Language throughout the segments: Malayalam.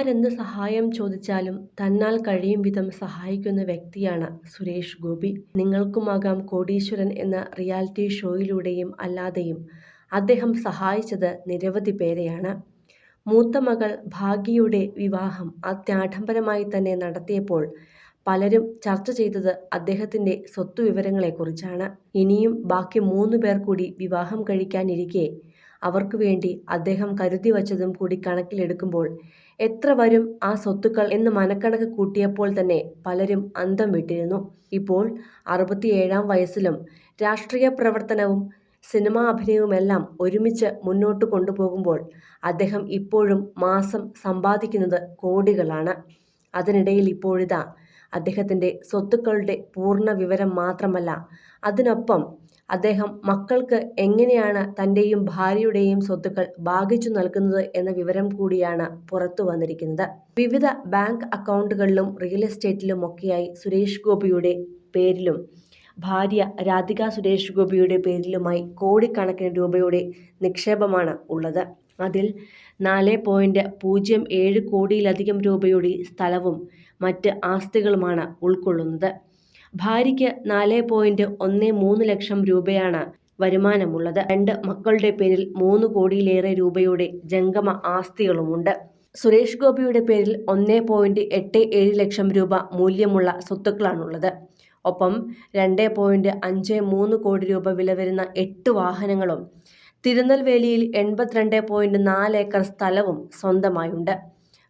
ആരെന്ത് സഹായം ചോദിച്ചാലും തന്നാൽ കഴിയും വിധം സഹായിക്കുന്ന വ്യക്തിയാണ് സുരേഷ് ഗോപി. നിങ്ങൾക്കുമാകാം കോടീശ്വരൻ എന്ന റിയാലിറ്റി ഷോയിലൂടെയും അല്ലാതെയും അദ്ദേഹം സഹായിച്ചത് നിരവധി പേരെയാണ്. മൂത്ത മകൾ ഭാഗ്യയുടെ വിവാഹം അത്യാഡംബരമായി തന്നെ നടത്തിയപ്പോൾ പലരും ചർച്ച ചെയ്തത് അദ്ദേഹത്തിന്റെ സ്വത്തുവിവരങ്ങളെക്കുറിച്ചാണ്. ഇനിയും ബാക്കി മൂന്ന് പേർ കൂടി വിവാഹം കഴിക്കാനിരിക്കെ അവർക്ക് വേണ്ടി അദ്ദേഹം കരുതി വച്ചതും കൂടി കണക്കിലെടുക്കുമ്പോൾ എത്ര വരും ആ സ്വത്തുക്കൾ എന്ന് മനക്കണക്ക് കൂട്ടിയപ്പോൾ തന്നെ പലരും അന്തം വിട്ടിരുന്നു. ഇപ്പോൾ അറുപത്തിയേഴാം വയസ്സിലും രാഷ്ട്രീയ പ്രവർത്തനവും സിനിമാ അഭിനയവുമെല്ലാം ഒരുമിച്ച് മുന്നോട്ട് കൊണ്ടുപോകുമ്പോൾ അദ്ദേഹം ഇപ്പോഴും മാസം സമ്പാദിക്കുന്നത് കോടികളാണ്. അതിനിടയിൽ ഇപ്പോഴിതാ അദ്ദേഹത്തിന്റെ സ്വത്തുക്കളുടെ പൂർണ വിവരം മാത്രമല്ല അതിനൊപ്പം അദ്ദേഹം മക്കൾക്ക് എങ്ങനെയാണ് തന്റെയും ഭാര്യയുടെയും സ്വത്തുക്കൾ ഭാഗിച്ചു നൽകുന്നത് എന്ന വിവരം കൂടിയാണ് പുറത്തു വന്നിരിക്കുന്നത്. വിവിധ ബാങ്ക് അക്കൗണ്ടുകളിലും റിയൽ എസ്റ്റേറ്റിലുമൊക്കെയായി സുരേഷ് ഗോപിയുടെ പേരിലും ഭാര്യ രാധിക സുരേഷ് ഗോപിയുടെ പേരിലുമായി കോടിക്കണക്കിന് രൂപയുടെ നിക്ഷേപമാണ് ഉള്ളത്. അതിൽ നാല് പോയിന്റ് പൂജ്യം ഏഴ് കോടിയിലധികം രൂപയുടെ സ്ഥലവും മറ്റ് ആസ്തികളുമാണ് ഉൾക്കൊള്ളുന്നത്. ഭാര്യയ്ക്ക് നാല് പോയിന്റ് ഒന്ന് മൂന്ന് ലക്ഷം രൂപയാണ് വരുമാനമുള്ളത്. രണ്ട് മക്കളുടെ പേരിൽ മൂന്ന് കോടിയിലേറെ രൂപയുടെ ജംഗമ ആസ്തികളുമുണ്ട്. സുരേഷ് ഗോപിയുടെ പേരിൽ ഒന്ന് പോയിന്റ് എട്ട് ഏഴ് ലക്ഷം രൂപ മൂല്യമുള്ള സ്വത്തുക്കളാണുള്ളത്. ഒപ്പം രണ്ട് പോയിന്റ് അഞ്ച് മൂന്ന് കോടി രൂപ വില വരുന്ന എട്ട് വാഹനങ്ങളും തിരുനെൽവേലിയിൽ എൺപത്തിരണ്ട് പോയിന്റ് നാല് ഏക്കർ സ്ഥലവും സ്വന്തമായുണ്ട്.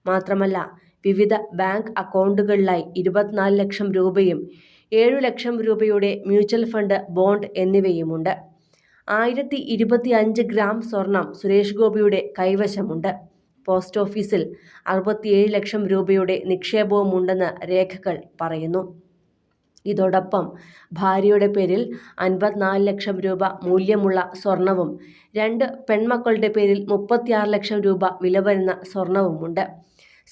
മാത്രമല്ല വിവിധ ബാങ്ക് അക്കൗണ്ടുകളിലായി ഇരുപത്തിനാല് ലക്ഷം രൂപയും ഏഴു ലക്ഷം രൂപയുടെ മ്യൂച്വൽ ഫണ്ട് ബോണ്ട് എന്നിവയുമുണ്ട്. ആയിരത്തി ഇരുപത്തി അഞ്ച് ഗ്രാം സ്വർണം സുരേഷ് ഗോപിയുടെ കൈവശമുണ്ട്. പോസ്റ്റ് ഓഫീസിൽ അറുപത്തിയേഴ് ലക്ഷം രൂപയുടെ നിക്ഷേപവുമുണ്ടെന്ന് രേഖകൾ പറയുന്നു. ഇതോടൊപ്പം ഭാര്യയുടെ പേരിൽ അൻപത്തിനാല് ലക്ഷം രൂപ മൂല്യമുള്ള സ്വർണവും രണ്ട് പെൺമക്കളുടെ പേരിൽ മുപ്പത്തിയാറ് ലക്ഷം രൂപ വില വരുന്ന സ്വർണവുമുണ്ട്.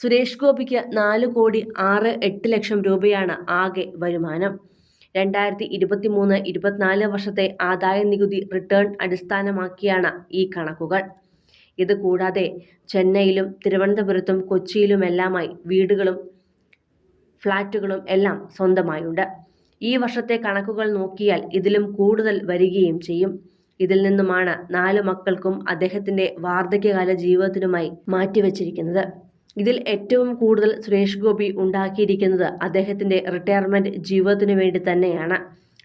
സുരേഷ് ഗോപിക്ക് നാല് കോടി ആറ് എട്ട് ലക്ഷം രൂപയാണ് ആകെ വരുമാനം. രണ്ടായിരത്തി ഇരുപത്തി മൂന്ന് ഇരുപത്തിനാല് വർഷത്തെ ആദായ നികുതി റിട്ടേൺ അടിസ്ഥാനമാക്കിയാണ് ഈ കണക്കുകൾ. ഇത് കൂടാതെ ചെന്നൈയിലും തിരുവനന്തപുരത്തും കൊച്ചിയിലുമെല്ലാമായി വീടുകളും ഫ്ലാറ്റുകളും എല്ലാം സ്വന്തമായുണ്ട്. ഈ വർഷത്തെ കണക്കുകൾ നോക്കിയാൽ ഇതിലും കൂടുതൽ വരികയും ചെയ്യും. ഇതിൽ നിന്നുമാണ് നാല് മക്കൾക്കും അദ്ദേഹത്തിന്റെ വാർദ്ധക്യകാല ജീവിതത്തിനുമായി മാറ്റിവെച്ചിരിക്കുന്നത്. ഇതിൽ ഏറ്റവും കൂടുതൽ സുരേഷ് ഗോപി ഉണ്ടാക്കിയിരിക്കുന്നത് അദ്ദേഹത്തിന്റെ റിട്ടയർമെന്റ് ജീവിതത്തിനു വേണ്ടി തന്നെയാണ്.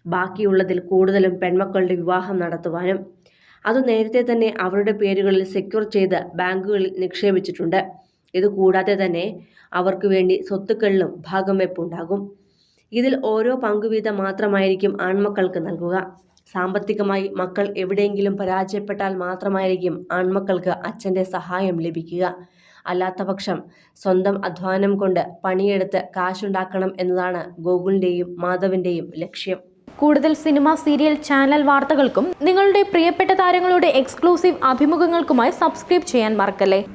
ബാക്കിയുള്ളതിൽ കൂടുതലും പെൺമക്കളുടെ വിവാഹം നടത്തുവാനും അത് നേരത്തെ തന്നെ അവരുടെ പേരുകളിൽ സെക്യൂർ ചെയ്ത് ബാങ്കുകളിൽ നിക്ഷേപിച്ചിട്ടുണ്ട്. ഇതുകൂടാതെ തന്നെ അവർക്ക് വേണ്ടി സ്വത്തുക്കളിലും ഭാഗം വെപ്പുണ്ടാകും. ഇതിൽ ഓരോ പങ്കുവീതം മാത്രമായിരിക്കും ആൺമക്കൾക്ക് നൽകുക. സാമ്പത്തികമായി മക്കൾ എവിടെയെങ്കിലും പരാജയപ്പെട്ടാൽ മാത്രമായിരിക്കും ആൺമക്കൾക്ക് അച്ഛന്റെ സഹായം ലഭിക്കുക. അല്ലാത്തപക്ഷം സ്വന്തം അധ്വാനം കൊണ്ട് പണിയെടുത്ത് കാശുണ്ടാക്കണം എന്നതാണ് ഗോകുലിന്റെയും മാധവിന്റെയും ലക്ഷ്യം. കൂടുതൽ സിനിമ സീരിയൽ ചാനൽ വാർത്തകൾക്കും നിങ്ങളുടെ പ്രിയപ്പെട്ട താരങ്ങളുടെ എക്സ്ക്ലൂസീവ് അഭിമുഖങ്ങൾക്കുമായി സബ്സ്ക്രൈബ് ചെയ്യാൻ മറക്കല്ലേ?